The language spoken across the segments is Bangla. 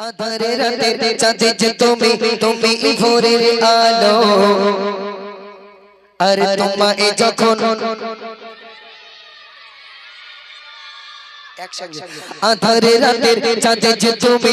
আধারে রাতে চাঁদে যে তুমি তুমি ভোরের আলো আর তোমায় যখন আধারে রাতে চাঁদে যে তুমি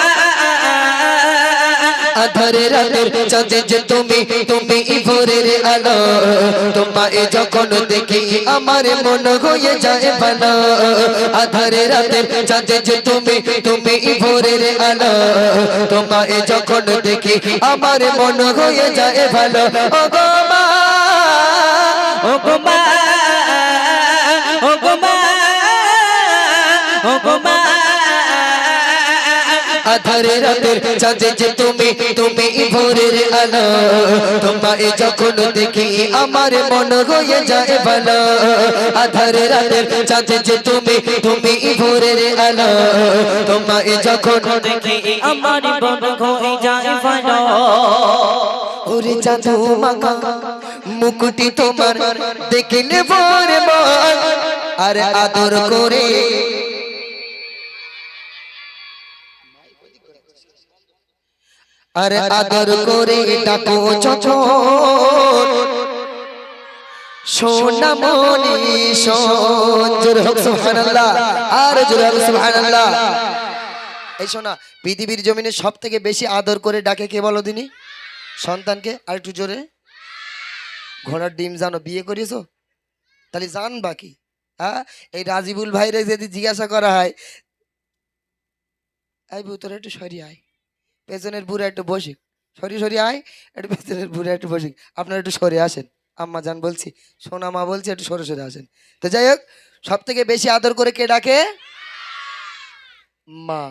আধারে রাতের চাঁদে যে তুমি তুমি ভোরের আলো তোমায় যখন দেখি আমার মন হয়ে যায় ভালো আধারে রাতের চাঁদে যে তুমি তুমি ভোরের আলো তোমায় যখন দেখি আমার মন হয়ে যায় ভালো ও গো মা ও গো মা ও গো মা ও গো মা আধারে রাতের চাঁদে যে তুমি তুমি ভোরের আলো। তোমায় যখন দেখি আমার মন হয়ে যায় ভালো। আধারে রাতের চাঁদে যে তুমি তুমি ভোরের আলো। তোমায় যখন দেখি আমার বন হয়ে যায় ভালো। ওরে চাঁদু মাখা মুকুটি তোমার দেখিলে ভোরে মন। আর আদর করে আর আদর করে ডাকো যখন সোনা মনি হোক সুবহানাল্লাহ। আর জোরে হোক সুবহানাল্লাহ। এই শোনা পৃথিবীর জমিনে সব থেকে বেশি আদর করে ডাকে কে বলো দিনি? সন্তানকে? আর একটু জোরে। ঘোড়ার ডিম জানো বিয়ে করিয়েছো? তাহলে জান বাকি হ্যাঁ? এই রাজিবুল ভাইরে যদি জিজ্ঞাসা করা হয় এই তোরা একটু সরি আয়। পেছনের বুড়া একটু বসিক সরি সরি, আয়। একটু পেছনের বুড়া একটু বসিক আপনারা একটু সরে আসেন। আম্মা যান বলছি, সোনা মা বলছি একটু সরে সরে আসেন। তো যাই হোক সব থেকে বেশি আদর করে কে ডাকে? মা।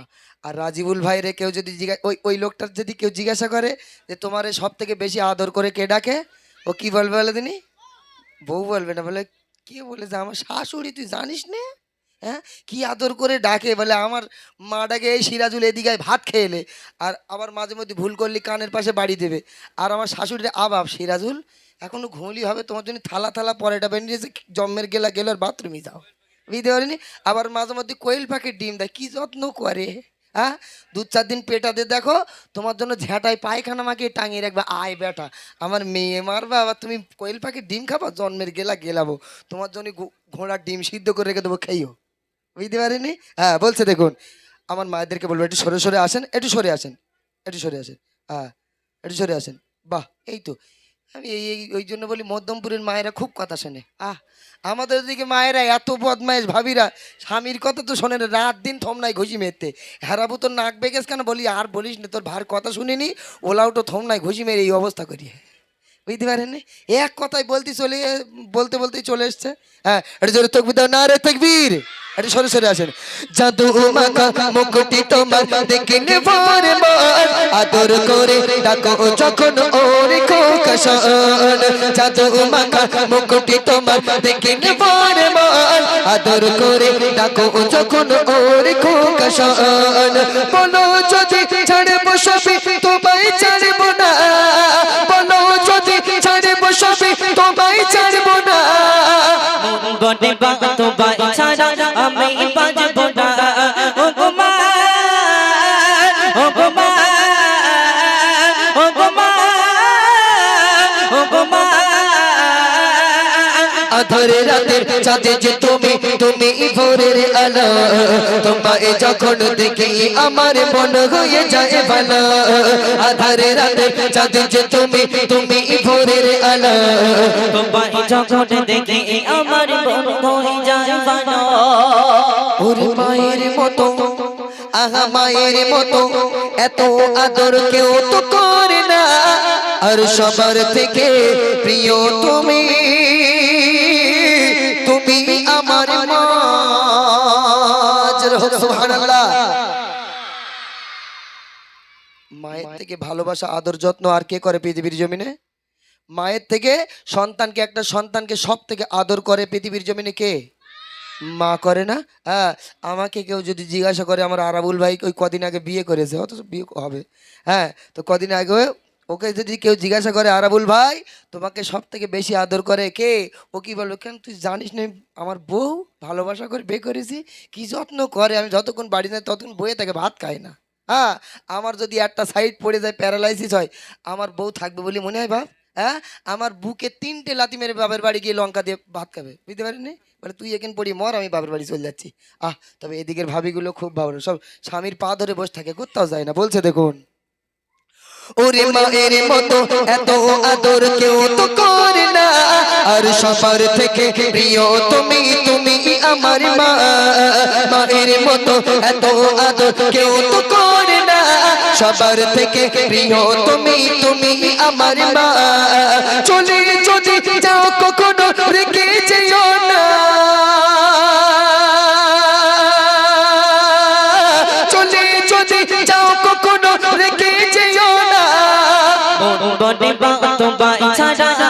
আর রাজিবুল ভাইরে কেউ যদি জিজ্ঞাসা ওই ওই লোকটার যদি কেউ জিজ্ঞাসা করে যে তোমার সব থেকে বেশি আদর করে কে ডাকে, ও কি বলবে বলে তিনি বউ বলবে না। বলে, কে বলে যে আমার শাশুড়ি, তুই জানিস না? হ্যাঁ? কি আদর করে ডাকে? বলে, আমার মা ডাকে এই সিরাজুল এদিকে ভাত খেয়েলে আর আবার মাঝে মধ্যে ভুল করলি কানের পাশে বাড়ি দেবে। আর আমার শাশুড়ির আবাব সিরাজুল, এখনও ঘুমলি হবে, তোমার জন্য থালা থালা পরেটা বেরিয়েছে জন্মের গেলা গেল আর বাথরুমে যাও। বুঝতে পারিনি? আবার মাঝে মধ্যে কোয়েল পাখির ডিম দেয়, কি যত্ন করে হ্যাঁ? দু চার দিন পেটাতে দেখো, তোমার জন্য ঝ্যাঁটায় পায়খানা মাকে টাঙিয়ে রাখবে। আয় বেটা, আমার মেয়ে মারবে, আবার তুমি কোয়েল পাখির ডিম খাবা, জন্মের গেলা গেলাবো। তোমার জন্য ঘোড়ার ডিম সিদ্ধ করে রেখে দেবো, খেয়েও। বুঝতে পারিনি? হ্যাঁ বলছে দেখুন, আমার মায়েদেরকে বলব, একটু সরে সরে আসেন, একটু সরে আসেন, একটু সরে আসেন হ্যাঁ একটু সরে আসেন। বাহ, এই তো। আমি এই ওই জন্য বলি, মধ্যমপুরের মায়েরা খুব কথা শোনে। আহ, আমাদের দিকে মায়েরা এত বদমায়েশ ভাবিরা, স্বামীর কথা তো শোনে রাত দিন থম নাই ঘুষি মেরতে। হেরাবু তোর নাক বেগেস কেন? বলি, আর বলিস না, তোর ভার কথা শুনিনি ওলাও তো থম নাই ঘুষি মেরে এই অবস্থা করি। বুঝতে পারেন এক কথাই বলতে চলে, বলতে, বলতেই চলে এসছে। হ্যাঁ না রে তকবীর। এটা সরে সরে আসেন। জাদু মাখা মুকুটি তোমার দেখিলে ভরে মন। আদর করে ডাকো যখন ওরে কোকশন জাদু মাখা মুকুটি তোমার দেখিলে ভরে মন। আদর করে ডাকো যখন ওরে কোকশন বলো যদি ছাড়বো সবই, তোমায় ছাড়বো ছাড়া আমি বাজব না আধারে রাতের চাঁদে যে তুমি তুমি ভোরের আলো। তোমায় যখন দেখি আমার মন হয়ে যায় ভালো। আধারে রাতের চাঁদে যে তুমি তুমি ভোরের আলো। তোমায় যখন দেখি আমার মন হয়ে যায় ভালো। ওরে মায়ের মতো, আহা মায়ের মতো, এত আদর কেউ তো করে না। আর সবার থেকে প্রিয় তুমি। হোক সুবহানাল্লাহ। মায়ের থেকে ভালোবাসা আদর যত্ন আর কে করে পৃথিবীর জমিনে? মায়ের থেকে সন্তানকে একটা সন্তানকে সব থেকে আদর করে পৃথিবীর জমিনে কে? মা করে না? হ্যাঁ আমাকে কেউ যদি জিজ্ঞাসা করে আমার আরাবুল ভাই ওই কদিন আগে বিয়ে করেছে অথচ বিয়ে হবে। হ্যাঁ তো কদিন আগে ওকে যদি কেউ জিজ্ঞাসা করে, আরাবুল ভাই, তোমাকে সব থেকে বেশি আদর করে কে? ও কি বলবে কেন তুই জানিস না, আমার বউ ভালোবাসা করে বিয়ে করেছি, কি যত্ন করে, আমি যতক্ষণ বাড়ি নেই ততক্ষণ বয়ে তাকে ভাত খাই না। হ্যাঁ আমার যদি একটা সাইড পড়ে যায় প্যারালাইসিস হয়, আমার বউ থাকবে বলে মনে হয় বাপ হ্যাঁ? আমার বুকে তিনটে লাতি মেরে বাপের বাড়ি গিয়ে লঙ্কা দিয়ে ভাত খাবে, বুঝতে পারিনি? মানে তুই এখানে পড়ি মর, আমি বাপের বাড়ি চলে যাচ্ছি। আহ, তবে এদিকের ভাবিগুলো খুব ভালো, সব স্বামীর পা ধরে বসে থাকে, কোথাও যায় না, বলছে দেখুন। ওরে মায়ের মতো এত আদর কেউ তো করে না। আর সবার থেকে প্রিয় তুমি তুমি আমার মা। মায়ের মতো এত আদর কেউ তো করে না। সবার থেকে প্রিয় তুমি তুমি আমার মা। চলে বনে বা তোমায় ছাড়া